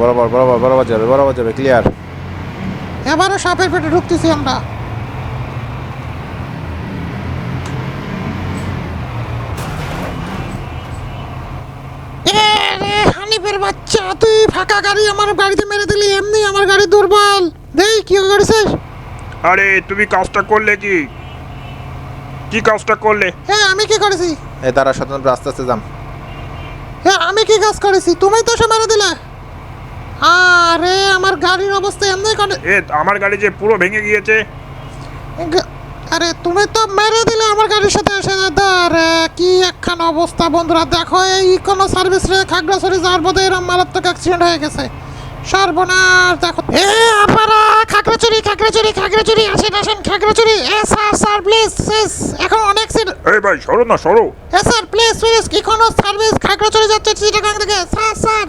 বরাবর বরাবর বরাবর যাবে বরাবর যাবে ক্লিয়ার এবারে সাপের পেটে ঢুকতেছি আমরা। হানিফের বাচ্চা তুই ফাঁকা গাড়ি আমার গাড়িতে মেরে দিলি এমনি আমার গাড়ি দুর্বল। দেই কি করেছিস? আরে তুমি কাজটা করলে কি? কি কাজটা করলে? হ্যাঁ আমি কি করেছি? এই তারা স্বতন্ত্র আস্তে আস্তে যান হ্যাঁ আমি কি কাজ করেছি? তুমি তো সে মেরে দিলে। আরে আমার গাড়ির অবস্থা এমনি করে। এ আমার গাড়ি যে পুরো ভেঙে গিয়েছে। আরে তুমি তো মেরে দিলে আমার গাড়ির সাথে এসে আরে কি একখান অবস্থা বন্ধুরা। দেখো এই কোনো সার্ভিস রে খাগড়াছড়ি যাওয়ার পথে এরকম মারাত্মক অ্যাক্সিডেন্ট হয়ে গেছে। সর্বনাশ দেখো। এ আপনারা খাগড়াছড়ি খাগড়াছড়ি খাগড়াছড়ি আসেন আসেন খাগড়াছড়ি। এ স্যার স্যার প্লিজ এখন অনেক সিট এই ভাই সরো না সরো। এ স্যার প্লিজ প্লিজ কি কোনো সার্ভিস খাগড়াছড়ি যাচ্ছে চিটাগাং থেকে। Sir sir.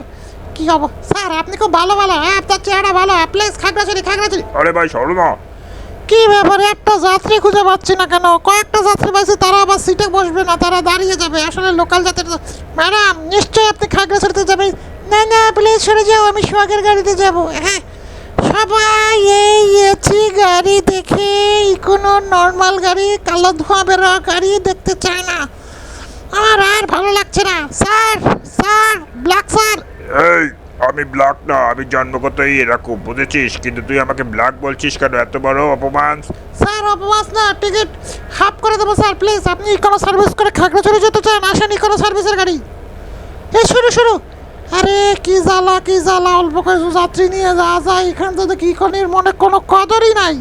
কি হব? স্যার আপনি খুব ভালো ভালো হ্যাঁ আপনার চেহারা ভালো প্লিজ খাগড়াছড়ি খাগড়াছড়ি। আরে ভাই সরো না কি ব্যাপারে একটা যাত্রী খুঁজে পাচ্ছি না কেন? কয়েকটা যাত্রী পাইছি তারা আবার সিটে বসবে না তারা দাঁড়িয়ে যাবে আসলে লোকাল যাত্রী ম্যাডাম নিশ্চয়ই আপনি খাগড়াছড়িতে যাবেন? না না প্লিজ সরে যাও আমি সোহাগের গাড়িতে যাব হ্যাঁ। সবাই এই এসি গাড়ি দেখে কোনো নর্মাল গাড়ি কালো ধোঁয়া বেরোয়া গাড়ি দেখতে চায় না। আমার আর ভালো লাগছে না। Sir sir black sir. এই আমি ব্ল্যাক না আমি জন্মগতই এরকম বুঝেছিস? কিন্তু তুই আমাকে ব্ল্যাক বলছিস কেন? এত বড় অপমান? স্যার অপমান না টিকিট হাফ করে দেবো স্যার প্লিজ আপনি ইকোনো সার্ভিস করে খাগড়াছড়ি যেতে চান আসেন ইকোনো সার্ভিসের গাড়ি। এই শুরু শুরু। আরে কি জ্বালা কি জ্বালা অল্প কিছু যাত্রী নিয়ে যাওয়া যায় এখান থেকে কি ইকোনির মনে কোনো কদরই নাই।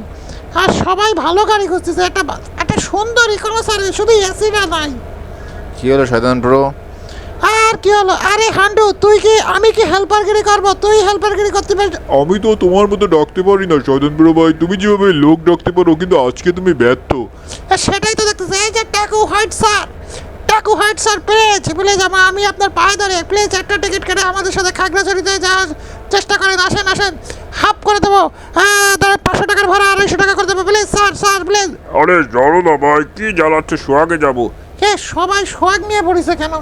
আর সবাই ভালো গাড়ি খুঁজতেছে একটা একটা সুন্দর ইকোনো সার্ভিস শুধু এসিটা নাই। কি হলো শয়তান ব্রো আর কি হলো? আরে হান্ডু তুই কি আমি কি হেল্পারগিরি করব? তুই হেল্পারগিরি করতে পারবি আমি তো তোমার মতো ডাকতে পারি না বড় ভাই। তুমি যেভাবে লোক ডাকতে পারো কিন্তু আজকে তুমি ব্যর্থ। সেটাই তো দেখতেছি। এই যে টাকু হোয়াইট স্যার টাকু হোয়াইট স্যার প্লিজ প্লিজ আমার আমি আপনার পায়ে ধরে প্লিজ একটা টিকিট কেটে আমাদের সাথে খাগড়াছড়িতে যাওয়ার চেষ্টা করেন আসেন আসেন হাফ করে দেবো। হ্যাঁ দাঁড়া পাঁচশো টাকার ভাড়া আড়াইশো টাকা করে দেবো প্লিজ স্যার স্যার প্লিজ আরে সরো না ভাই কি জ্বালাচ্ছে সোহাগে যাব। কে সবাই সোয়াগ নিয়ে পড়েছে কেন?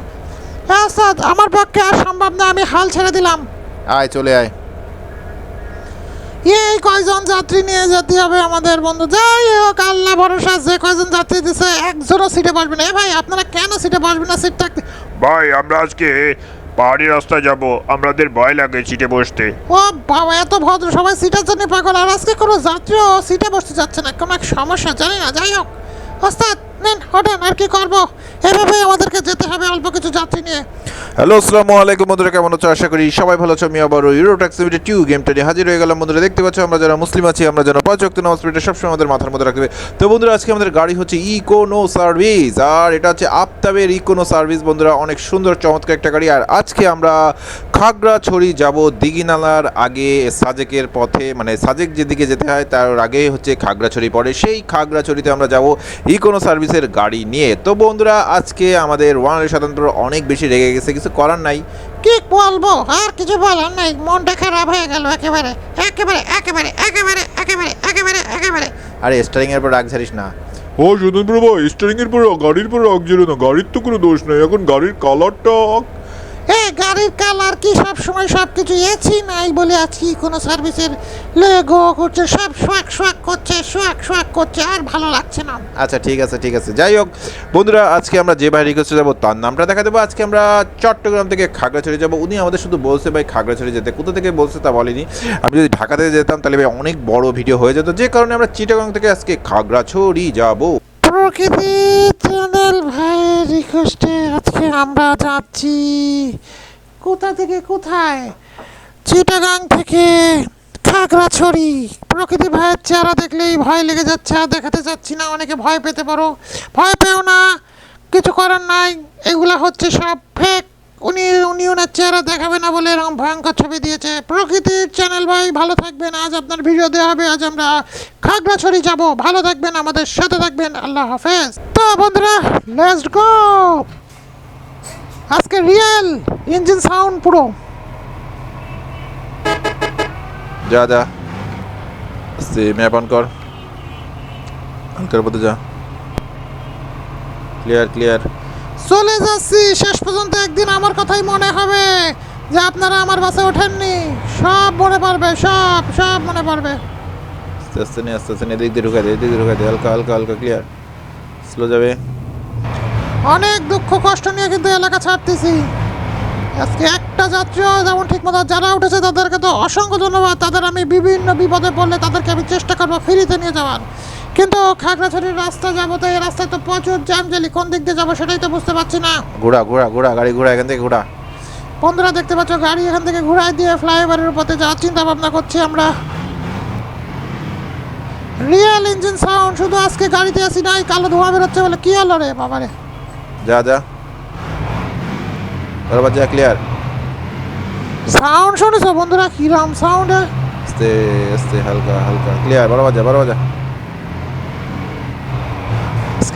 হ্যাঁ স্যার আমার পক্ষে আর সম্ভব না আমি হাল ছেড়ে দিলাম। আয় চলে আয়। এই কয়জন যাত্রী নিয়ে যেতে হবে আমাদের বন্ধু? যাই হোক আল্লাহ ভরসা যে কয়জন যাত্রী দিছে একজনও সিটে বসবে না। এ ভাই আপনারা কেন সিটে বসবেন না সিট থাকতে ভাই আমরা আজকে পাহাড়ি রাস্তায় যাব আমাদের ভয় লাগে সিটে বসতে। ও বাবা এত ভদ্র সবাই সিটের জন্য পাগল। আর আজকে কোনো যাত্রীও সিটে বসতে যাচ্ছে না কোনো এক সমস্যা জানি না যাই হোক। ওস্তাদ নেন ওঠেন আর কি করব? এভাবেই আমাদেরকে যেতে হবে অল্প কিছু যাত্রী নিয়ে। হ্যালো আসসালামু আলাইকুম বন্ধুরা কেমন আছো? আশা করি সবাই ভালো আছো। আমি আবারও ইউরো টিউ গেমটা নিয়ে হাজির হয়ে গেলাম। বন্ধুরা দেখতে পাচ্ছ আমরা যারা মুসলিম আছি আমরা যারা পাঁচ অক্ট নামাজ পড়ি, সবসময় আমাদের মাথার মধ্যে রাখবে তো বন্ধুরা আজকে আমাদের গাড়ি হচ্ছে ইকোনো সার্ভিস আর এটা হচ্ছে আফতাবের সার্ভিস বন্ধুরা অনেক সুন্দর চমৎকার একটা গাড়ি। আর আজকে আমরা খাগড়াছড়ি যাব দিঘিনালার আগে সাজেকের পথে মানে সাজেক যেদিকে যেতে হয় তার আগে হচ্ছে খাগড়াছড়ি পড়ে। সেই খাগড়াছড়িতে আমরা যাব ইকোনো সার্ভিসের গাড়ি নিয়ে। তো বন্ধুরা আজকে আমাদের ওয়ান স্বতন্ত্র অনেক বেশি রেগে গেছে কিছু করার নাই। কি বলব? আর কিছু বলার নাই। মনটা খারাপ হয়ে গেল একেবারে। একেবারে একেবারে একেবারে একেবারে একেবারে একেবারে। আরে স্টারিং এর পর রাগ ঝাড়িস না। ও শয়তান প্রভু স্টারিং এর পর গাড়ির পর রাগ জিরো না গাড়ির তো কোনো দোষ নাই। এখন গাড়ির কালারটা এ, গাড়ির কালার কি সব সময় সব কিছু এছি নাই বলে আজকে কোনো সার্ভিসের লেগো করছে, সব সোয়াক সোয়াক করছে, সোয়াক সোয়াক করছে, আর ভালো লাগছে না। আচ্ছা ঠিক আছে ঠিক আছে। যাই হোক, বন্ধুরা, আজকে আমরা যে ভাই রিকোয়েস্টে যাব, তার নামটা দেখা দেবো। আজকে আমরা চট্টগ্রাম থেকে খাগড়াছড়ি যাব। উনি আমাদের শুধু বলছে, ভাই, খাগড়াছড়ি যেতে। কোথা থেকে বলছে তা বলেনি। আমি যদি ঢাকা থেকে যেতাম, তাহলে ভাই অনেক বড় ভিডিও হয়ে যেত। যে কারণে আমরা চিটাগাং থেকে আজকে খাগড়াছড়ি যাব। প্রকৃতি চ্যানেল ভাই রিকোয়েস্টে আজকে আমরা যাচ্ছি। কোথা থেকে কোথায়? চিটাগাং থেকে খাগড়াছড়ি। প্রকৃতি ভাইয়ের চেহারা দেখলেই ভয় লেগে যাচ্ছে, আর দেখাতে চাচ্ছি না। অনেকে ভয় পেতে পারো। ভয় পেও না, কিছু করার নাই। এগুলা হচ্ছে সব ফেক উনি উনি ওনার চেহারা দেখাবে না বলে এরকম ভয়ঙ্কর ছবি দিয়েছে। প্রকৃতির চ্যানেল ভাই, ভালো থাকবেন। আজ আপনার ভিডিও দেওয়া হবে। আজ আমরা খাগড়াছড়ি যাব। ভালো থাকবেন, আমাদের সাথে থাকবেন। আল্লাহ হাফেজ। তো বন্ধুরা লেটস গো আজকে রিয়েল ইঞ্জিন সাউন্ড পুরো। যা যা। ম্যাপ অন কর। হালকার পথে যা। ক্লিয়ার ক্লিয়ার চলে যাচ্ছি। শেষ পর্যন্ত একদিন আমার কথাই মনে হবে যে আপনারা আমার বাসে ওঠেননি। সব মনে পড়বে সব সব মনে পড়বে। আস্তে আস্তে নিয়ে আস্তে আস্তে নিয়ে এদিক দিয়ে ঢুকাই দে এদিক দিয়ে ঢুকাই দে হালকা হালকা হালকা ক্লিয়ার স্লো যাবে। অনেক দুঃখ কষ্ট নিয়ে কিন্তু এলাকা ছাড়তেছি। আজকে একটা যাত্রীও যেমন ঠিক মতো যারা উঠেছে তাদেরকে তো অসংখ্য ধন্যবাদ। তাদের আমি বিভিন্ন বিপদে পড়লে তাদেরকে আমি চেষ্টা করব ফিরিতে নিয়ে যাওয়ার। কিন্তু খাগড়াছড়ির রাস্তা যাব তো এই রাস্তায় তো প্রচুর জ্যামজেলি কোন দিক দিয়ে যাব সেটাই তো বুঝতে পারছি না। ঘোড়া ঘোড়া ঘোড়া গাড়ি ঘোড়া এখান থেকে ঘোড়া। বন্ধুরা দেখতে পাচ্ছ গাড়ি এখান থেকে ঘুরাই দিয়ে ফ্লাইওভারের উপরে যাওয়ার চিন্তা ভাবনা করছি আমরা। রিয়েল ইঞ্জিন সাউন্ড শুধু আজকে গাড়িতে আসি নাই কালো ধোঁয়া বেরোচ্ছে বলে কি হলো রে বাবারে। যা যা। বরাবর যা ক্লিয়ার সাউন্ড শুনেছো বন্ধুরা? কিরাম সাউন্ড আস্তে আস্তে হালকা হালকা। ক্লিয়ার বরাবর যা বরাবর যা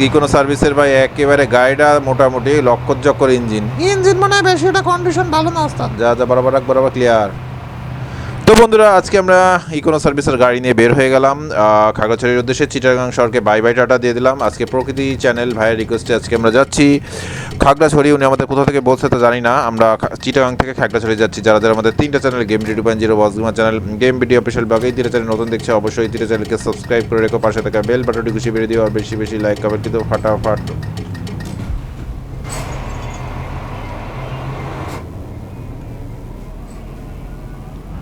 কি কোনো সার্ভিসের ভাই একেবারে গাড়িটা মোটামুটি লক্ষজ্জকর ইঞ্জিন। ইঞ্জিন মনে হয় বেশি ওটা কন্ডিশন ভালো না ওস্তাদ। যা যা বরাবর বরাবর ক্লিয়ার তো বন্ধুরা, আজকে আমরা ইকোনো সার্ভিসের গাড়ি নিয়ে বের হয়ে গেলাম। খাগড়াছড়ির উদ্দেশ্যে চিটাগাং শহরকে বাই বাই টাটা দিয়ে দিলাম। আজকে প্রকৃতি চ্যানেল ভাইয়ের রিকোয়েস্টে আজকে আমরা যাচ্ছি। খাগড়াছড়ি, উনি আমাদের কোথা থেকে বলছে তো জানি না। আমরা চিটাগাং থেকে খাগড়াছড়ি যাচ্ছি। যারা যারা আমাদের তিনটা channel game two point zero বসগুমা channel game video official blog এই তিনটা চ্যানেল নতুন দেখছে, অবশ্যই তিনটা চ্যানেলকে সাবস্ক্রাইব করে রেখো। পাশে থাকা বেল বাটনটি খুশি বেরিয়ে দিও, আর বেশি বেশি লাইক কমেন্ট কিন্তু ফাটাফাট।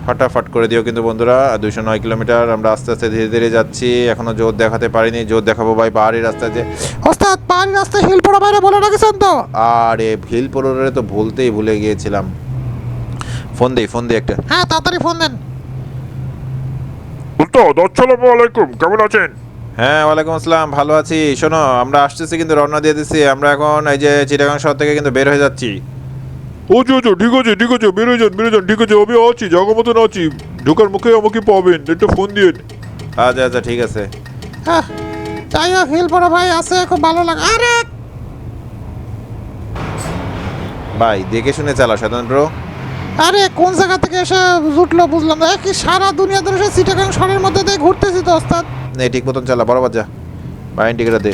ফাটাফাট করে দিও কিন্তু বন্ধুরা দুইশো নয় কিলোমিটার আমরা আস্তে আস্তে ধীরে ধীরে যাচ্ছি এখনও জোর দেখাতে পারিনি জোর দেখাবো ভাই পাহাড়ি রাস্তায় যে ওস্তাদ পাহাড়ি রাস্তায় হিল পড়া বাইরে বলে রাখেছেন তো? আরে ভিল পড়ে তো বলতেই ভুলে গিয়েছিলাম। ফোন দেই ফোন দিই একটা। হ্যাঁ তাড়াতাড়ি ফোন দেন। উস্তাদ আসসালামু আলাইকুম কেমন আছেন? হ্যাঁ ওয়ালাইকুম আসসালাম ভালো আছি। শোনো আমরা আসতেছি কিন্তু রওনা দিয়ে দিচ্ছি আমরা এখন এই যে চিটাগাং শহর থেকে কিন্তু বের হয়ে যাচ্ছি। আচ্ছা আচ্ছা ঠিক আছে ঠিক আছে বেরো যান বেরো যান ঠিক আছে আমি আছি জায়গা মতন আছি। ঢোকার মুখে আমাকে পাবেন একটা ফোন দিয়ে আচ্ছা আচ্ছা ঠিক আছে। হ্যাঁ যাই হোক হিল পড়া ভাই আছে খুব ভালো লাগে আরে! ভাই দেখে শুনে চালা সাধারণ ব্রো আরে কোন জায়গা থেকে এসে জুটলো বুঝলাম না। কি সারা দুনিয়া ধরে সে সিটাগাং শহরের মধ্যে দিয়ে ঘুরতেছি তো ওস্তাদ? নে ঠিক মতন চালা বরাবর যা। বাইন টিকিটা দে।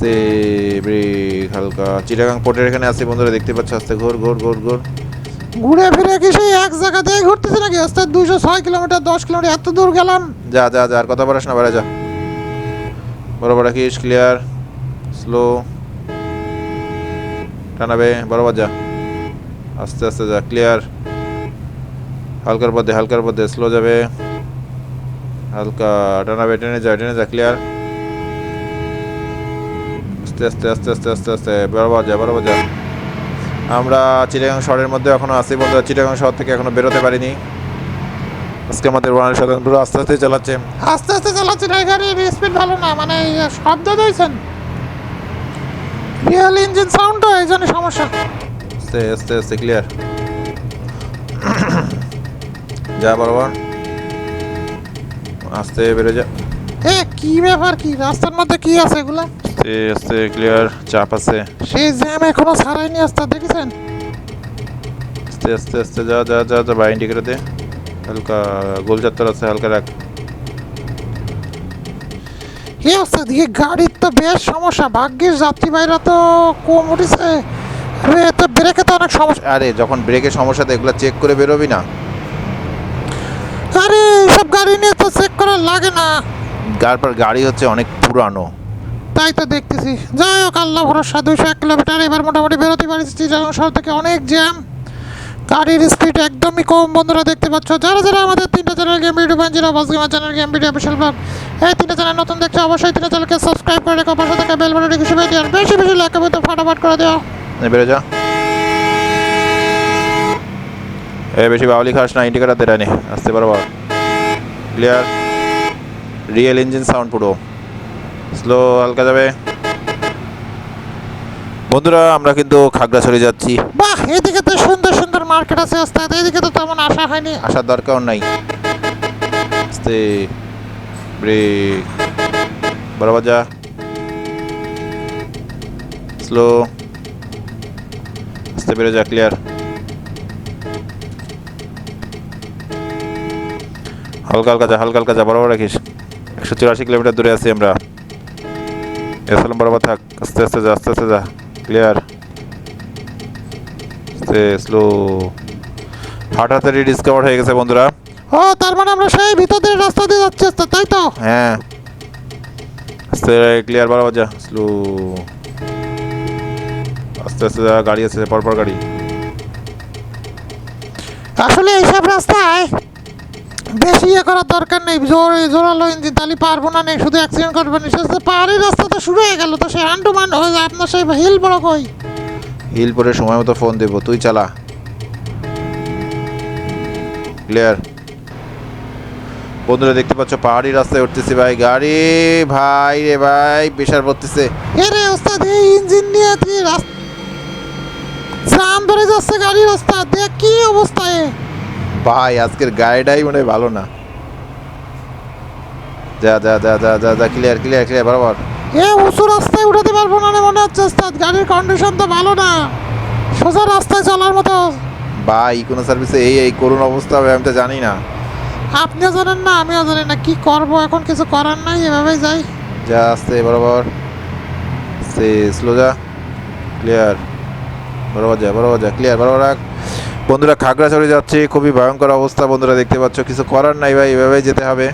আস্তে ব্রেক হালকা চিটাগাং পোর্টের এখানে আছে বন্ধুরা দেখতে পাচ্ছ আস্তে ঘোর ঘোর ঘোর ঘোর। ঘুরে ফিরে কি সেই এক জায়গা দিয়ে ঘুরতেছি নাকি? ওস্তাদ দুশো ছয় কিলোমিটার দশ কিলোমিটার এত দূর গেলাম। যা যা যা আর কথা বলিস না বেড়া যা। বরাবর রাখিস ক্লিয়ার স্লো টানাবে বরাবর যা। আস্তে আস্তে যা ক্লিয়ার হালকার পথে হালকার পথে স্লো যাবে। হালকা টানাবে টেনে যা টেনে যা ক্লিয়ার আস্তে আস্তে আস্তে আস্তে আস্তে আস্তে বরাবর যা বরাবর যা আমরা চিটাগাং শহরের মধ্যে এখনও আছি বন্ধুরা। চিটাগাং শহর থেকে এখনও বেরোতে পারিনি। আজকে আমাদের ওয়ান সাধারণ পুরো আস্তে আস্তে চালাচ্ছে। আস্তে আস্তে চালাচ্ছি না গাড়ির স্পিড ভালো না মানে শব্দ দিয়েছেন। রিয়েল ইঞ্জিন সাউন্ড তো এই জন্য সমস্যা। আস্তে আস্তে আস্তে ক্লিয়ার যা বরাবর আস্তে বেরো যা। কি ব্যাপার? কি রাস্তার মধ্যে কি আছে এগুলা? আস্তে আস্তে ক্লিয়ার চাপ আছে। সেই জ্যাম এখনও ছাড়াইনি ওস্তাদ দেখেছেন? আস্তে আস্তে আস্তে যা যা যা যা বাইন টিকে দে। হালকা গোল চত্বর আছে হালকা রাখ। এ ওস্তাদ এই গাড়ির তো বেশ সমস্যা। ভাগ্যের যাত্রীবাহীরা তো কম উঠেছে। আরে তো ব্রেকে তো অনেক সমস্যা। আরে যখন ব্রেকের সমস্যা তো এগুলো চেক করে বেরোবি না। আরে সব গাড়ি নিয়ে তো চেক করা লাগে না। তারপর গাড়ি হচ্ছে অনেক পুরানো। তাই তো দেখতেছি। যাই হোক আল্লাহ ভরসা দুইশো এক কিলোমিটার। এবার মোটামুটি বেরোতে পারছি শহর থেকে অনেক জ্যাম। গাড়ির স্পিড একদমই কম। বন্ধুরা দেখতে পাচ্ছ যারা যারা আমাদের তিনটা চ্যানেল গেম ভিডিও পান যারা boss gamer channel game video official blog এই তিনটা চ্যানেল নতুন দেখছ অবশ্যই তিনটা চ্যানেলকে সাবস্ক্রাইব করে রেখো। পাশে থাকা বেল বাটনটি দিয়ে আর বেশি বেশি লাইক করবে তো ফাটাফাট করে দিও। বেরো যা। এ বেশি বাউলি খাস না ইন্ডিকেটার দে রানি। আস্তে বরাবর ক্লিয়ার রিয়েল ইঞ্জিন সাউন্ড পুরো। স্লো হালকা যাবে। বন্ধুরা আমরা কিন্তু খাগড়াছড়ি যাচ্ছি। বাহ এদিকে তো সুন্দর সুন্দর মার্কেট আছে ওস্তাদ এদিকে তো তেমন আশা হয়নি। আসার দরকার নাই। আস্তে ব্রেক। বরাবর যা। স্লো। আস্তে বেরো যা ক্লিয়ার। হালকা হালকা যা হালকা হালকা যা বরাবর রাখিস। চুরাশি কিলোমিটার দূরে আছি আমরা। এসলাম বরাবর থাক আস্তে আস্তে যা আস্তে আস্তে যা ক্লিয়ার আস্তে স্লো হাটাতারি ডিসকভার হয়ে গেছে বন্ধুরা। ও তার মানে আমরা সেই ভিতর দিয়ে রাস্তা দিয়ে যাচ্ছি ওস্তাদ, তাই তো? হ্যাঁ। আস্তে ক্লিয়ার বাড়াবার যা স্লো আস্তে আস্তে যা, গাড়ি আছে পরপর গাড়ি। আসলে এইসব রাস্তায় বেশি ইয়ে করার দরকার নেই। জোর জোরালো ইঞ্জিন তাহলে পারব না নেই শুধু অ্যাক্সিডেন্ট করবেন শেষে পাহাড়ি রাস্তা তো শুরু হয়ে গেল তো সেই আন্ডুমান হয়ে যায়। আপনার সেই হিল বড় কই? হিল পরে সময় মতো ফোন দেবো। তুই চালা। ক্লিয়ার বন্ধুরা দেখতে পাচ্ছ পাহাড়ি রাস্তায় উঠতেছি ভাই। গাড়ি ভাই রে ভাই প্রেশার পড়তেছে। এ রে ওস্তাদ এই ইঞ্জিন নিয়ে তুই রাস্তা জাম ধরে যাচ্ছে গাড়ির ওস্তাদ দেখ কি অবস্থায় ভাই আজকের গাড়িটাই মনে হয় ভালো না। যা যা যা যা যা যা ক্লিয়ার ক্লিয়ার ক্লিয়ার বরাবর। এ উঁচু রাস্তায় উঠাতে পারব না রে মনে হচ্ছে ওস্তাদ। গাড়ির কন্ডিশন তো ভালো না। সোজা রাস্তায় চলার মতো। ভাই কোনো সার্ভিসে এই এই করুণ অবস্থা হবে আমি তো জানি না। আপনিও জানেন না আমিও জানি না। কি করব এখন কিছু করার নাই এভাবেই যাই। যা আস্তে বরাবর। সে স্লো যা। ক্লিয়ার বরাবর যা বরাবর যা ক্লিয়ার বরাবর রাখ। বন্ধুরা খাগড়াছড়ি যাচ্ছে, খুবই ভয়ঙ্কর অবস্থা বন্ধুরা দেখতে পাচ্ছ, কিছু করার নাই ভাই, এভাবেই যেতে হবে।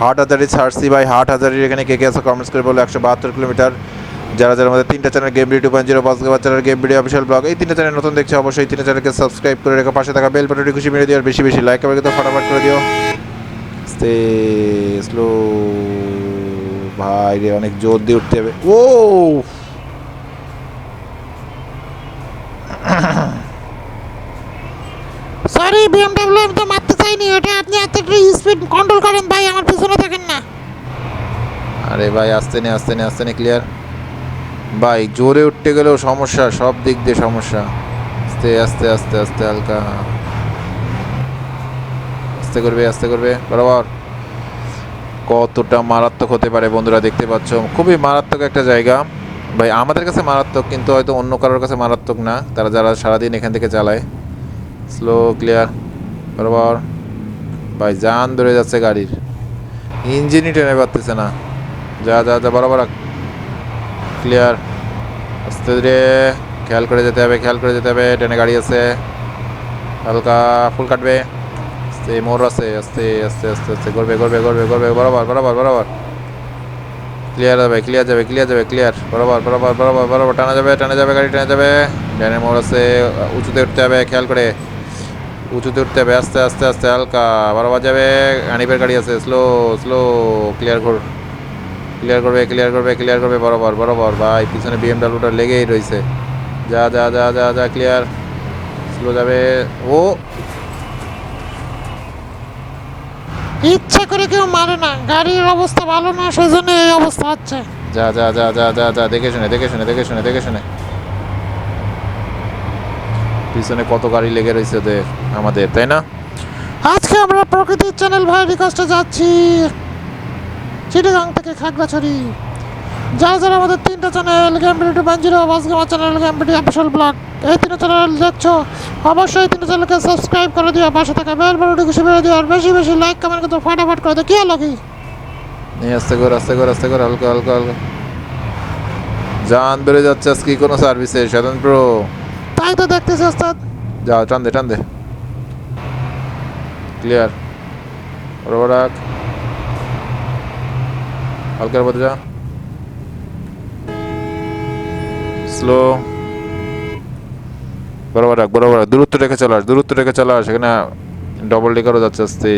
হাট হাজারি ছাড়ছি ভাই, হাট হাজারির এখানে কে কে আছে কমেন্টস করে বলো, একশো বাহাত্তর কিলোমিটার। যারা যারা আমাদের তিনটা channel game video point zero পাঁচ channel game video official blog এই তিনটা চ্যানেল নতুন দেখছে অবশ্যই, তিনটা চ্যানেলকে সাবস্ক্রাইব করে রেখো, পাশে থাকা বেল বাটনটি খুশি মেরে দিও, আর বেশি বেশি লাইক করে তো ফটাফট করে দিও। আস্তে স্লো, ভাই রে, অনেক জোর দিয়ে উঠতে হবে। ও সরি বিএমডব্লিউ আমি তো মারতে চাইনি ওটা আপনি এত একটু স্পিড কন্ট্রোল করেন ভাই, আমার পিছনে থাকেন না। আরে ভাই, আস্তে নে আস্তে নে আস্তে নে ক্লিয়ার ভাই, জোরে উঠতে গেলেও সমস্যা, সব দিক দিয়ে সমস্যা। আস্তে আস্তে আস্তে আস্তে, হালকা। আস্তে করবে আস্তে করবে, বরাবর। কতটা মারাত্মক হতে পারে বন্ধুরা, দেখতে পাচ্ছ? খুবই মারাত্মক একটা জায়গা। ভাই, আমাদের কাছে মারাত্মক, কিন্তু হয়তো অন্য কারোর কাছে মারাত্মক না। তারা যারা সারাদিন এখান থেকে চালায়। স্লো ক্লিয়ার বরাবর। ভাই জান ধরে যাচ্ছে গাড়ির। ইঞ্জিনই টেনে পারতেছে না। যা যা যা, বরাবর ক্লিয়ার আস্তে ধীরে। খেয়াল করে যেতে হবে, খেয়াল করে যেতে হবে। ট্রেনে গাড়ি আছে। হালকা ফুল কাটবে। আস্তে, মোড় আছে। আস্তে আস্তে আস্তে আস্তে। করবে করবে করবে করবে বরাবর বরাবর বরাবর। ক্লিয়ার যাবে ক্লিয়ার যাবে ক্লিয়ার যাবে ক্লিয়ার বরাবর বরাবর বরাবর বরাবর। টানা যাবে টানা যাবে, গাড়ি টানা যাবে। ড্যানের মোড় আছে, উঁচুতে উঠতে হবে, খেয়াল করে। উঁচুতে উঠতে হবে আস্তে আস্তে আস্তে হালকা বরাবর যাবে আনিপের গাড়ি আছে স্লো স্লো ক্লিয়ার কর ক্লিয়ার করবে ক্লিয়ার করবে ক্লিয়ার করবে বরাবর বরাবর ভাই পিছনে বিএমডাব্লিউটা লেগেই রয়েছে। যা যা যা যা যা ক্লিয়ার স্লো যাবে ও! ইচ্ছা করে কেউ মারে না গাড়ির অবস্থা ভালো না সেই জন্য এই অবস্থা হচ্ছে। যা যা যা যা যা যা দেখে শুনে দেখে শুনে দেখে শুনে দেখে শুনে। পিছনে কত গাড়ি লেগে রয়েছে ওদের আমাদের তাই না? আজকে আমরা প্রকৃতির চ্যানেল ভাই রিকোয়েস্টে যাচ্ছি। চিটাগাং থেকে খাগড়াছড়ি। যারা যারা আমাদের তিনটা channel game video two zero বাসগামা channel game video official blog এই তিনটা চ্যানেল দেখছ অবশ্যই তিনটা চ্যানেলকে সাবস্ক্রাইব করে দিও পাশে থাকা বেল বাটনটি খুশি করে দিও আর বেশি বেশি লাইক কমেন্ট করতে ফাটাফাট করে দিও। কি হলো কি আস্তে করে আস্তে করে আস্তে করে হালকা হালকা হালকা। জান বেড়ে যাচ্ছে আজকে কোনো সার্ভিসে সাধারণ প্রো তাই তো দেখতেছি ওস্তাদ? যাও টান দে টান দে ক্লিয়ার বরাবর রাখ হালকার মধ্যে যা। স্লো বরাবর রাখ বরাবর রাখ দূরত্ব রেখে চালাস দূরত্ব রেখে চালাস সেখানে ডবল ডেকারও যাচ্ছে আস্তে।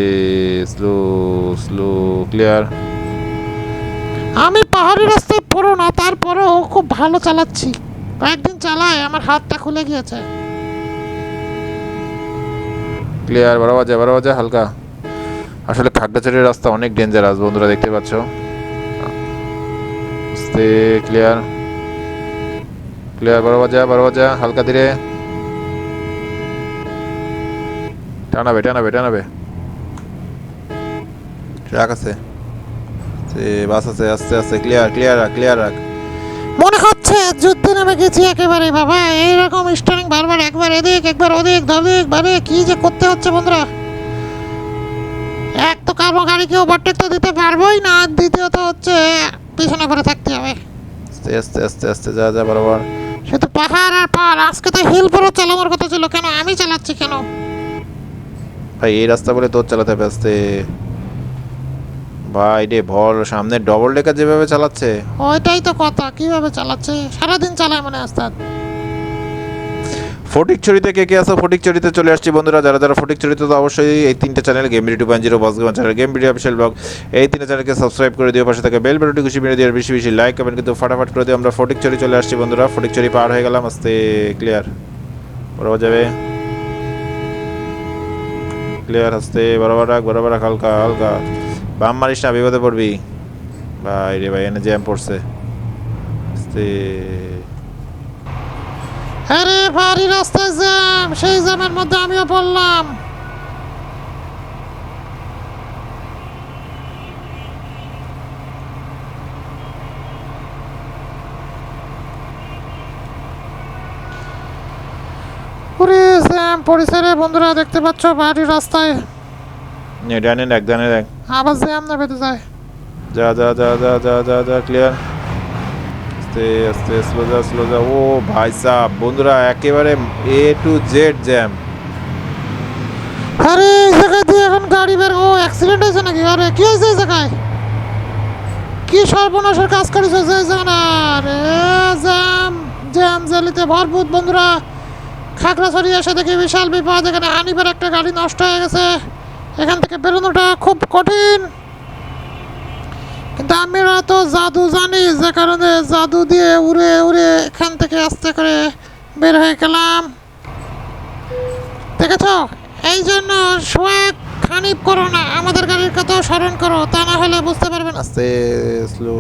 স্লো স্লো ক্লিয়ার আমি পাহাড়ি রাস্তায় পড়ো না তারপরেও খুব ভালো চালাচ্ছি। চালায় আমার হাতটা খুলে গিয়েছে। ক্লিয়ার বরাবর যা বরাবর যা হালকা। আসলে খাগড়াছড়ির রাস্তা অনেক ডেঞ্জারাস বন্ধুরা দেখতে পাচ্ছ? আস্তে ক্লিয়ার। ক্লিয়ার বরাবর যা বরাবর যা হালকা ধীরে। টানাবে টানাবে টানাবে। ট্রাক আছে। সে বাস আছে আস্তে আস্তে ক্লিয়ার ক্লিয়ার রাখ ক্লিয়ার রাখ। হচ্ছে যুদ্ধে নেমে গেছি একেবারে বাবা। এইরকম স্টারিং বারবার একবার এদিক একবার ওদিক ধদিক বারে কি যে করতে হচ্ছে বন্ধুরা? এক তো কারও গাড়িকে ওভারটেক তো দিতে পারবোই না দ্বিতীয়ত হচ্ছে পিছনে পরে থাকতে হবে। আস্তে আস্তে আস্তে আস্তে যা যা বরাবর। তো পাহাড় আর পাহাড় আজকে তো হিল পরে চালানোর কথা ছিল কেন? আমি চালাচ্ছি কেন? ভাই এই রাস্তা বলে তোর চালাতে হবে আস্তে। ভাই রে ভর সামনে ডবল ডেকার যেভাবে চালাচ্ছে। ওইটাই তো কথা কীভাবে চালাচ্ছে? সারাদিন চালায় মানে আস্তাদ ফটিকছড়িতে কে কে আসো ফটিকছড়িতে চলে আসছি বন্ধুরা। যারা যারা ফটিক ফটিকছড়িতে তো অবশ্যই এই তিনটে channel game video two point zero boss game channel game video official blog এই তিনটে চ্যানেলকে সাবস্ক্রাইব করে দিও। পাশে থাকে বেল বেলটি খুশি মেরে দিয়ে বেশি বেশি লাইক কমেন্ট কিন্তু ফাটাফাট করে দিও। আমরা ফটিকছড়ি চলে আসছি বন্ধুরা। ফটিক ফটিকছড়ি পার হয়ে গেলাম আস্তে ক্লিয়ার বরাবর যাবে। ক্লিয়ার আসতে বরাবর রাখ বরাবর রাখ হালকা হালকা। বাম মারিস না বিপদে পড়বি। ভাই রে ভাই এনে জ্যাম পড়ছে। আরে ভারী রাস্তায় জ্যাম সেই জ্যামের মধ্যে আমিও পড়লাম। জ্যাম পড়েছে রে বন্ধুরা দেখতে পাচ্ছ ভারী রাস্তায়। ডানে রাখ ডানে রাখ আবার জ্যাম না বেঁধে যায় যা যা যা যা যা যা যা ক্লিয়ার আস্তে আস্তে স্লো যা স্লো যা ও ভাই সাহ বন্ধুরা একেবারে এ টু জেড জ্যাম আরে এই জায়গায় দিয়ে এখন গাড়ি বের ও অ্যাক্সিডেন্ট হয়েছে নাকি আরে কি হয়েছে এই জায়গায় কি সর্বনাশের কাজ করেছে যে জানা রে জ্যাম জ্যাম জেলিতে ভরপুর বন্ধুরা। খাগড়াছড়ি এসে দেখি বিশাল বিপদ এখানে হানিবার একটা গাড়ি নষ্ট হয়ে গেছে। এখান থেকে বেরোনোটা খুব কঠিন। কিন্তু আমরা তো জাদু জানি, যে কারণে জাদু দিয়ে উড়ে উড়ে এখান থেকে আস্তে করে বের হয়ে গেলাম। দেখেছ? এই জন্য সোয়াগ খানিপ করো না, আমাদের গাড়ির কথাও স্মরণ করো, তা না হলে বুঝতে পারবে না। আস্তে, স্লো।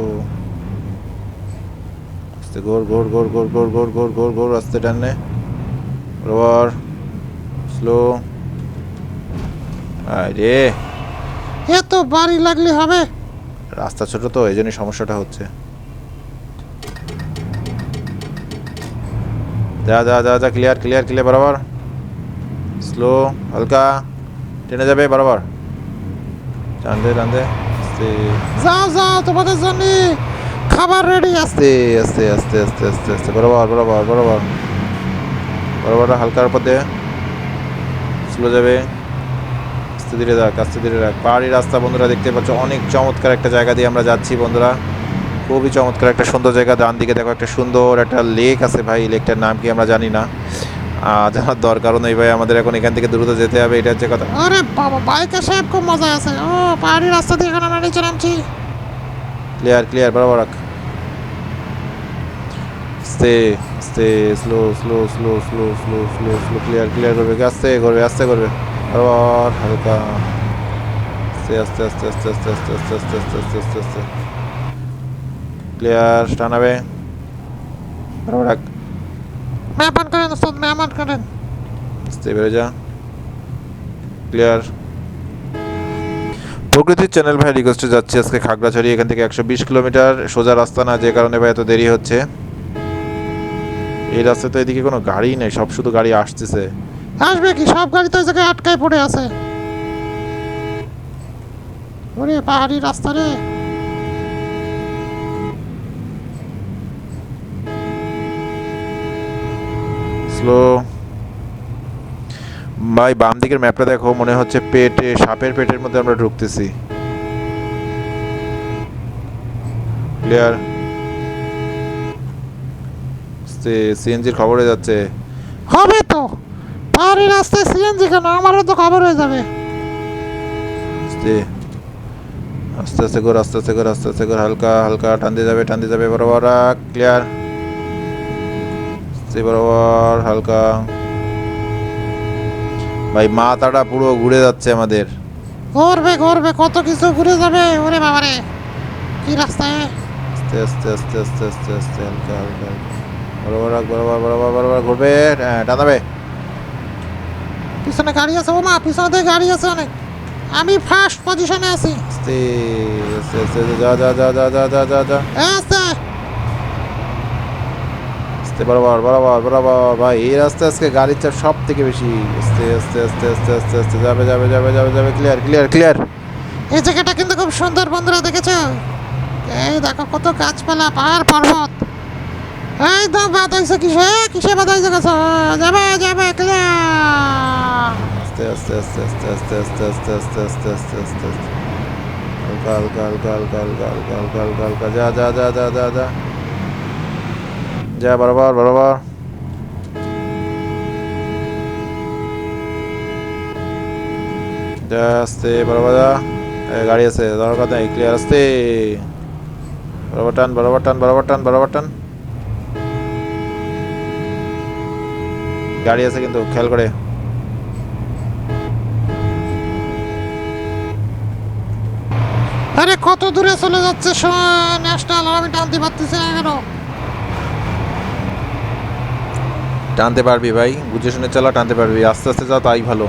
আস্তে গোর গোর গোর গোর গোর গোর গোর গোর গোর আস্তে টানে বরাবর। স্লো। আরে। এত বাড়ি লাগলে হবে। রাস্তা ছোট তো এই জন্যই সমস্যাটা হচ্ছে। যা যা যা যা ক্লিয়ার ক্লিয়ার ক্লিয়ার বরাবর। স্লো হালকা। টেনে যাবে বরাবর। টানতে টানতে আস্তে। যাও যাও তোমাদের জন্য খাবার রেডি আস্তে আস্তে আস্তে আস্তে আস্তে আস্তে বরাবর বরাবর বরাবর। বরাবর হালকার উপর দিয়ে। স্লো যাবে। আস্তে ধীরে রাখ আস্তে ধীরে রাখ। পাহাড়ি রাস্তা বন্ধুরা দেখতে পাচ্ছ অনেক চমৎকার একটা জায়গা দিয়ে আমরা যাচ্ছি বন্ধুরা। খুবই চমৎকার একটা সুন্দর জায়গা। ডান দিকে দেখো একটা সুন্দর একটা লেক আছে ভাই। লেকটার নাম কি আমরা জানি না। জানার দরকারও নেই ভাই আমাদের এখন এখান থেকে দ্রুত যেতে হবে এটা হচ্ছে কথা। আরে বাবা বাইকে সাহেব খুব মজা আছে। ও পাহাড়ি রাস্তা দিয়ে এখন আমরা নিচে নামছি। ক্লিয়ার ক্লিয়ার বরাবর রাখ। আস্তে আস্তে slow slow slow slow slow slow slow clear clear করবে। আস্তে করবে আস্তে করবে। বরাবর হালকা আস্তে আস্তে আস্তে আস্তে আস্তে আস্তে আস্তে আস্তে আস্তে আস্তে আস্তে আস্তে ক্লিয়ার টানাবে বরাবর রাখ ম্যাপ অন করেন ওস্তাদ ম্যাপ অন করেন আস্তে বেরো যা ক্লিয়ার প্রকৃতির চ্যানেল ভাই রিকোয়েস্টে যাচ্ছি আজকে খাগড়াছড়ি এখান থেকে একশো বিশ কিলোমিটার সোজা রাস্তা না যে কারণে ভাই এত দেরি হচ্ছে এই রাস্তায় তো এদিকে কোনো গাড়ি নেই সব শুধু গাড়ি আসতেছে আসবে কি? সব গাড়ি তো জায়গায় আটকায় পড়ে আছে। ওরে পাহাড়ি রাস্তা রে। স্লো ভাই বাম দিকের ম্যাপটা দেখো মনে হচ্ছে পেটে সাপের পেটের মধ্যে আমরা ঢুকতেছি। ক্লিয়ার সিএনজির খবরে যাচ্ছে। হবে পাহাড়ি রাস্তায় সিএনজি কেন আমারও তো খবর হয়ে যাবে। আস্তে। আস্তে করে আস্তে আস্তে করে আস্তে আস্তে করে হালকা হালকা টান দিয়ে যাবে টান দিয়ে যাবে বরাবর ক্লিয়ার বরাবর হালকা। ভাই মাথাটা পুরো ঘুরে যাচ্ছে আমাদের। ঘুরবে ঘুরবে কত কিছু ঘুরে যাবে ওরে বাবারে। কি রাস্তায়? আস্তে আস্তে আস্তে আস্তে আস্তে আস্তে হালকা হালকা হালকা। বরাবর বরাবর বরাবর বরাবর ঘুরবে হ্যাঁ, টানাবে পিছনে গাড়ি আছে ও মা পিছনে থেকে গাড়ি আছে অনেক। আমি ফার্স্ট পজিশনে আছি। আস্তে আস্তে আস্তে আস্তে, যা যা যা যা যা যা যা যা। আস্তে আস্তে বরাবর বরাবর বরাবর ভাই এই রাস্তা আজকে গাড়ির চাপ সব থেকে বেশি। আস্তে আস্তে আস্তে আস্তে আস্তে আস্তে যাবে যাবে যাবে যাবে যাবে ক্লিয়ার ক্লিয়ার ক্লিয়ার এই জায়গাটা কিন্তু খুব সুন্দর বন্ধুরা দেখেছ? এই দেখো কত গাছপালা পাহাড় পর্বত। এই দাম বাদ হয়েছে কিসে কিসে বাদ হয়েছে গেছে যাবে যাবে ক্লিয়ার আস্তে আস্তে আস্তে আস্তে আস্তে আস্তে আস্তে আস্তে আস্তে আস্তে আস্তে আস্তে হালকা হালকা হালকা হালকা হালকা হালকা হালকা হালকা হালকা যা যা যা যা যা যা যা বরাবর বরাবর যা আস্তে বরাবর যা এ, গাড়ি আছে দরকার নেই ক্লিয়ার আস্তে বরাবর টান বরাবর টান বরাবর টান বরাবর টান গাড়ি আছে কিন্তু খেয়াল করে। আরে কত দূরে চলে যাচ্ছে ন্যাশনাল আমি টানতে পারতেছি না কেন? টানতে পারবি ভাই বুঝে শুনে চালা টানতে পারবি আস্তে আস্তে যা তাই ভালো।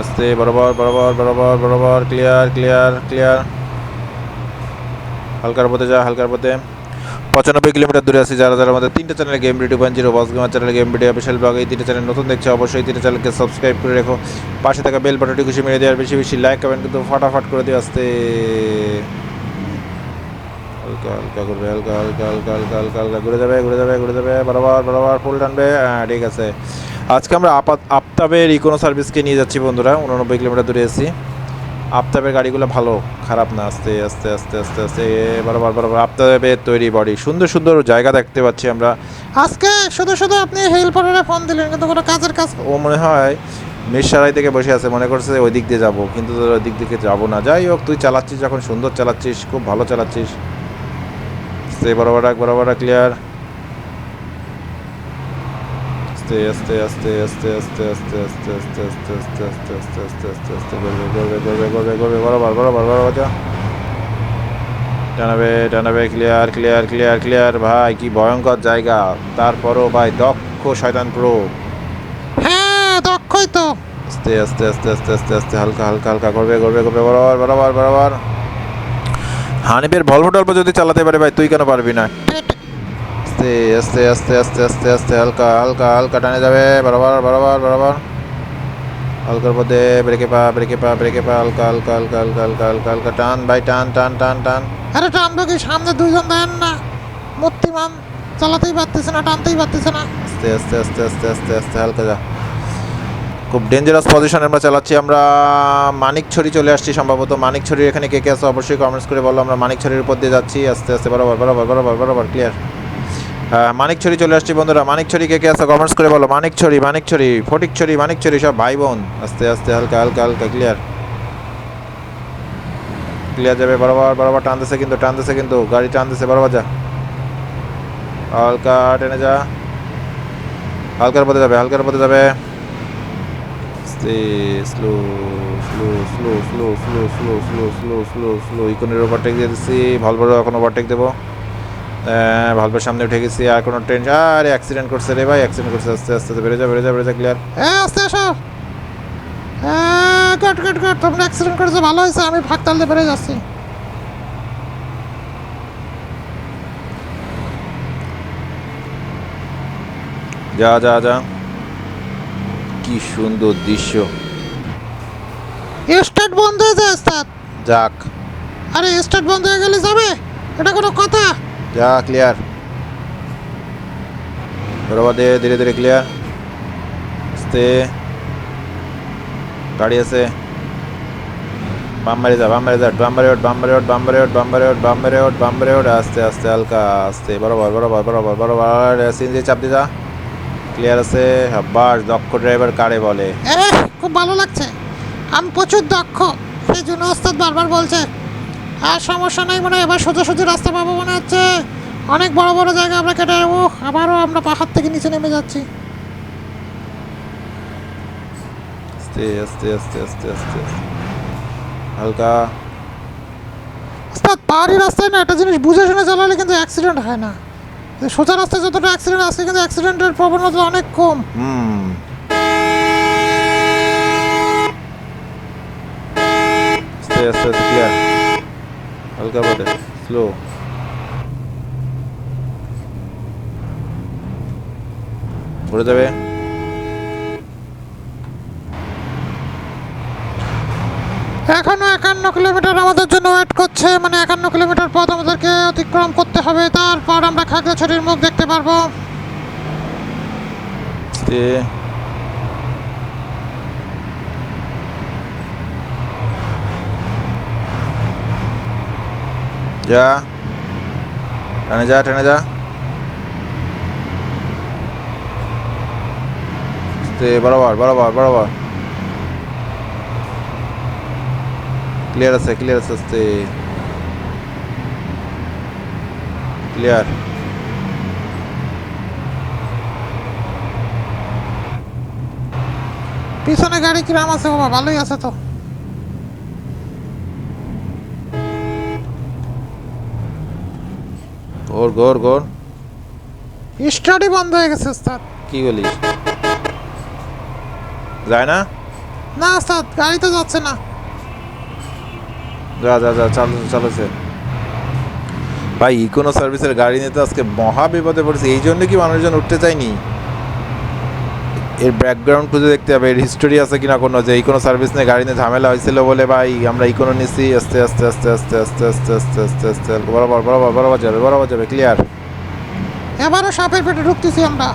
আস্তে বরাবর বরাবর বরাবর বরাবর ক্লিয়ার ক্লিয়ার ক্লিয়ার হালকার পথে যা হালকার পথে। পঁচানব্বই কিলোমিটার দূরে আছি, যারা যারা আমাদের তিনটে channel game video point zero boss gamer channel game video official blog এই তিনটে চ্যানেল নতুন দেখছে, অবশ্যই তিনটে চ্যানেলকে সাবস্ক্রাইব করে রেখো। পাশে থাকা বেল বাটনটি খুশি মেরে দেওয়ার বেশি বেশি লাইক কমেন্ট কিন্তু ফাটাফাট করে দিয়ে আসতে। হালকা হালকা করবে, হালকা হালকা হালকা হালকা হালকা হালকা। ঘুরে যাবে ঘুরে যাবে ঘুরে যাবে, বরাবর বরাবর, ফুল টানবে। হ্যাঁ ঠিক আছে। আজকে আমরা আপাত আফতাবের ইকোনো সার্ভিসকে নিয়ে যাচ্ছি বন্ধুরা, উননব্বই কিলোমিটার দূরে এসেছি আফতাবের গাড়িগুলো ভালো, খারাপ না, আস্তে আস্তে আস্তে আস্তে আস্তে বরাবর বরাবর আফতাবের তৈরি বডি সুন্দর সুন্দর জায়গা দেখতে পাচ্ছি আমরা। আজকে শুধু শুধু আপনি হেল্পারে ফোন দিলেন, কিন্তু কোনো কাজের কাজ ও মনে হয় মিরসারাই থেকে বসে আছে, মনে করছে ওই দিক দিয়ে যাব, কিন্তু তোর ওই দিক থেকে যাব না। যাই হোক, তুই চালাচ্ছিস, যখন সুন্দর চালাচ্ছিস, খুব ভালো চালাচ্ছিস। আস্তে বরাবর রাখ, বরাবর ক্লিয়ার আস্তে আস্তে আস্তে আস্তে আস্তে আস্তে আস্তে আস্তে আস্তে আস্তে আস্তে আস্তে আস্তে আস্তে আস্তে করবে করবে করবে করবে করবে বরাবর বরাবর বরাবর যা টানাবে টানাবে ক্লিয়ার ক্লিয়ার ক্লিয়ার ক্লিয়ার ভাই কি ভয়ঙ্কর জায়গা তারপরও ভাই দক্ষ শয়তান প্রো হ্যাঁ দক্ষই তো আস্তে আস্তে আস্তে আস্তে আস্তে আস্তে হালকা হালকা হালকা করবে করবে করবে বরাবর বরাবর বরাবর হানিফের ভলভো টল্প যদি চালাতে পারে ভাই তুই কেন পারবি না আস্তে আস্তে আস্তে আস্তে আস্তে আস্তে হালকা হালকা হালকা টানে যাবে বরাবর বরাবর বরাবর হালকার মধ্যে ব্রেকে পা ব্রেকে পা ব্রেকে পা হালকা হালকা হালকা হালকা হালকা হালকা হালকা টান ভাই টান টান টান টান আরে টানবো কি সামনে দুইজন দেন না মূর্তিমান চালাতেই পারতেছে না টানতেই পারতেছে না আস্তে আস্তে আস্তে আস্তে আস্তে আস্তে হালকা যা খুব ডেঞ্জারাস পজিশন আমরা চালাচ্ছি আমরা মানিকছড়ি চলে আসছি সম্ভবত মানিকছড়ির এখানে কে কে আছে অবশ্যই কমেন্টস করে বলো আমরা মানিকছড়ির উপর দিয়ে যাচ্ছি আস্তে আস্তে বরাবর বরাবর বরাবর বরাবর ক্লিয়ার হ্যাঁ মানিকছড়ি চলে আসছি বন্ধুরা মানিকছড়ি কে কে আছে কমেন্টস করে বলো মানিকছড়ি মানিকছড়ি ফটিকছড়ি মানিকছড়ি সব ভাই বোন আস্তে আস্তে হালকা হালকা হালকা ক্লিয়ার ক্লিয়ার যাবে বরাবর বরাবর টানতেছে কিন্তু টানতেছে কিন্তু গাড়ি টানতেছে বরাবর যা হালকা টেনে যা হালকার পথে যাবে হালকার পথে যাবে slow slow slow slow slow slow slow slow slow slow ইকোনের overtake দিয়ে দিচ্ছি ভালভোর এখন ওভারটেক দেবো হ্যাঁ, ভালভোর সামনে উঠে গেছি আর কোনো ট্রেন আরে অ্যাক্সিডেন্ট করছে রে ভাই অ্যাক্সিডেন্ট করছে আস্তে আস্তে বেড়ে যা বেড়ে যা বেড়ে যা ক্লিয়ার হ্যাঁ আস্তে এসো হ্যাঁ গুড গুড গুড তোমরা অ্যাক্সিডেন্ট করেছ ভালো হয়েছে আমি ফাঁক তালতে পেরে যাচ্ছি। যা যা যা। কি সুন্দর দৃশ্য। স্টার্ট বন্ধ হয়ে যায় স্টার্ট যাক। আরে স্টার্ট বন্ধ হয়ে গেলে যাবে? এটা কোনো কথা? যা ক্লিয়ার বরাবর দে ধীরে ধীরে ক্লিয়ার আস্তে। গাড়ি আছে। বাম্বারে যা বাম্বারে যা ওঠ, বাম্বারে ওঠ বাম্বারে ওঠ বাম্বারে ওঠ বাম্বারে ওঠ বাম্বারে ওঠ। আস্তে আস্তে, হালকা, আস্তে। বরাবর বরাবর বরাবর বরাবর। সিনজি চাপ দিয়ে যা। ক্লিয়ার আছে। বাস দক্ষ ড্রাইভার কারে বলে? খুব ভালো লাগছে। আমি প্রচুর দক্ষ, সেই জন্য ওস্তাদ বারবার বলছে। আর সমস্যা নেই মানে এবার সোজা সোজা রাস্তা পাবো মনে হচ্ছে। অনেক বড় বড় জায়গা আমরা কেটে নেব। আবারও আমরা পাহাড় থেকে নিচে নেমে যাচ্ছি। আস্তে আস্তে আস্তে আস্তে আস্তে। হালকা। ওস্তাদ পাহাড়ি রাস্তায় না একটা জিনিস বুঝে শুনে চালালে কিন্তু অ্যাক্সিডেন্ট হয় না। সোজা রাস্তায় যতটা অ্যাক্সিডেন্ট আসছে কিন্তু অ্যাক্সিডেন্টের প্রবণতা অনেক কম। হুম। আস্তে আস্তে ক্লিয়ার হালকা পথে স্লো ঘুরে যাবে। এখনও একান্ন কিলোমিটার আমাদের জন্য ওয়েট করছে মানে একান্ন কিলোমিটার পথ আমাদেরকে অতিক্রম করতে হবে। তারপর আমরা খাগড়াছড়ির মুখ দেখতে পারব। যা টেনে যা টেনে যা বরাবর বরাবর বরাবর ক্লিয়ার আছে ক্লিয়ার আছে আস্তে ক্লিয়ার পিছনে গাড়ি কিরাম আছে বাবা? ভালোই আছে তো। ঘোর ঘোর ঘোর। স্টাডি বন্ধ হয়ে গেছে স্যার। কি বলিস? যায় না? না স্যার গাড়ি তো যাচ্ছে না। যা যা যা চালু চালাচ্ছে। ভাই ইকোনো সার্ভিসের গাড়ি নিয়ে তো আজকে মহা বিপদে পড়েছে। এই জন্য কি মানুষজন উঠতে চায়নি? এর ব্যাকগ্রাউন্ড খুঁজে দেখতে হবে এর হিস্টোরি আছে কিনা কোনো যে ইকোনো সার্ভিস নিয়ে গাড়ি নিয়ে ঝামেলা হয়েছিল বলে ভাই আমরা ইকোনো নিচ্ছি আস্তে আস্তে আস্তে আস্তে আস্তে আস্তে আস্তে আস্তে আস্তে বরাবর বরাবর বরাবর যাবে বরাবর যাবে ক্লিয়ার এবারও সাপের পেটে ঢুকতেছি আমরা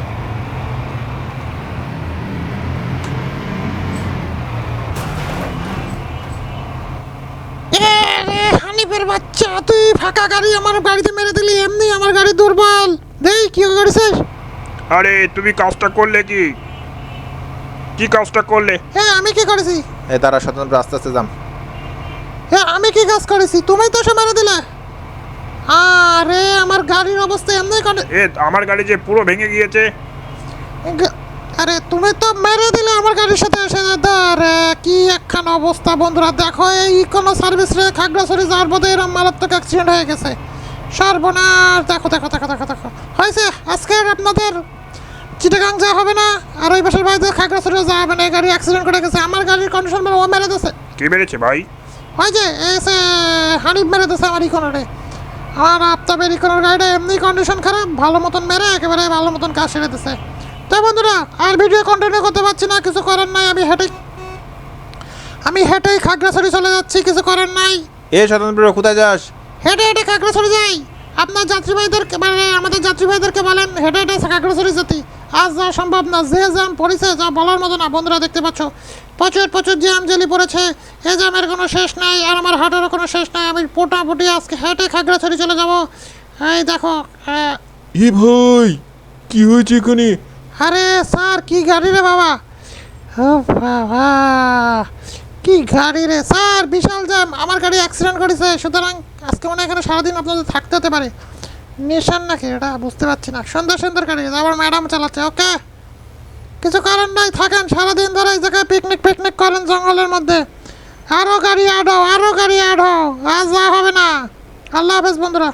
হানিফের বাচ্চা তুই ফাঁকা গাড়ি আমার গাড়িতে মেরে দিলি এমনি আমার গাড়ি দুর্বল দেই কি করেছিস আরে তুমি কাজটা করলে কি কি কাজটা করলে? হ্যাঁ আমি কি করেছি? এই তারা স্বতন্ত্র আস্তে আস্তে যাম হ্যাঁ আমি কি কাজ করেছি? তুমি তো সে মেরে দিলে। আরে আমার গাড়ির অবস্থা এমনি করে। এ আমার গাড়ি যে পুরো ভেঙে গিয়েছে। গ- আরে তুমি তো মেরে দিলে আমার গাড়ির সাথে এসে। আরে কি একখান অবস্থা বন্ধুরা। দেখো এই কোনো সার্ভিস রে খাগড়াছড়ি যাওয়ার পথে এরকম মারাত্মক অ্যাক্সিডেন্ট হয়ে গেছে। সর্বনাশ। দেখো দেখো দেখো দেখো দেখো। হয়েছে? আজকে আর আপনাদের চিটাগাং যাওয়া হবে না। আর ওই পাশের বাড়িতে খাগড়াছড়ি যাওয়া হবে না এই গাড়ি অ্যাক্সিডেন্ট করে গেছে। আমার গাড়ির কন্ডিশন মানে ও মেরে দিয়েছে। কি মেরেছে ভাই? ওই যে এসে হানিফ মেরে দিয়েছে আমার ইকোনরে। আর আফতাবের ইকোনর গাড়িটা এমনি কন্ডিশন খারাপ ভালো মতন মেরে একেবারে ভালো মতন কাজ সেরে দিছে তো বন্ধুরা আর ভিডিও কন্টিনিউ করতে পারছি না কিছু করার নাই আমি হেঁটে আমি হেঁটেই খাগড়াছড়ি চলে যাচ্ছি কিছু করার নাই। এ স্বতন্ত্র কোথায় যাস? হেঁটে হেঁটে খাগড়াছড়ি যাই। আপনার যাত্রীবাহীদেরকে মানে আমাদের যাত্রীবাহীদেরকে বলেন হেঁটে হেঁটে খাগড়াছড়ি যেতে। আজ যাওয়া সম্ভব না যে জ্যাম পড়েছে যা বলার মতো না। বন্ধুরা দেখতে পাচ্ছ? প্রচুর প্রচুর জ্যাম জেলি পড়েছে। এ জ্যামের কোনো শেষ নাই আর আমার হাঁটারও কোনো শেষ নাই। আমি পোটাপুটি আজকে হেঁটে খাগড়াছড়ি চলে যাব। এই দেখো ই ভাই কি হয়েছে এখানে? আরে স্যার কি গাড়ি রে বাবা? ও বাবা কি গাড়ি রে? স্যার বিশাল জ্যাম। আমার গাড়ি অ্যাক্সিডেন্ট করেছে সুতরাং আজকে মনে হয় এখানে সারাদিন আপনাদের থাকতে হতে পারে। নিশান নাকি এটা? বুঝতে পারছি না। সুন্দর সুন্দর গাড়ি। আবার ম্যাডাম চালাচ্ছে, ওকে? কিছু কারণ নাই, থাকেন। সারাদিন ধরে এই জায়গায় পিকনিক পিকনিক করেন জঙ্গলের মধ্যে। আরও গাড়ি আড হও আরও গাড়ি আড হও আজ যা হবে না। আল্লাহ হাফেজ, বন্ধুরা।